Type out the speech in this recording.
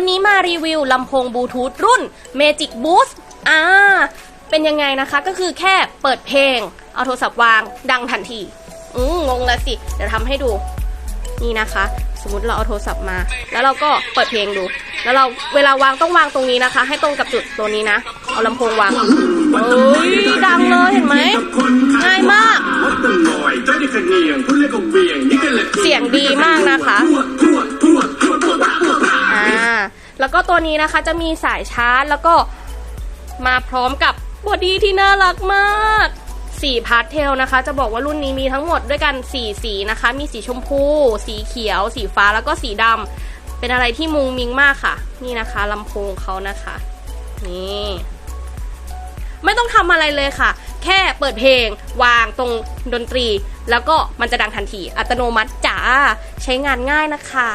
วันนี้มารีวิวลำโพงบลูทูธรุ่น Magic Boost อ่า เป็นยังไงนะคะก็คือแค่เปิดเพลง เอาโทรศัพท์วางดังทันที อืมงงละสิ เดี๋ยวทำให้ดู นี่นะคะ สมมติเราเอาโทรศัพท์มา แล้วเราก็เปิดเพลงดู แล้วเราเวลาวางต้องวางตรงนี้นะคะ ให้ตรงกับจุดตัวนี้นะ เอาลำโพงวางเอ้ยดังเลยเห็นไหมง่ายมาก เสียงดีมากนะคะอ่า แล้วก็ตัวนี้นะคะจะมีสายชาร์จ แล้วก็มาพร้อมกับบอดี้ที่น่ารักมากสีพาสเทลนะคะ จะบอกว่ารุ่นนี้มีทั้งหมดด้วยกัน4สีนะคะ มีสีชมพู สีเขียว สีฟ้าแล้วก็สีดำเป็นอะไรที่มุงมิงมากค่ะ นี่นะคะลำโพงเขานะคะ นี่ไม่ต้องทำอะไรเลยค่ะ แค่เปิดเพลงวางตรงดนตรี แล้วก็มันจะดังทันทีอัตโนมัติจ้าใช้งานง่ายนะคะ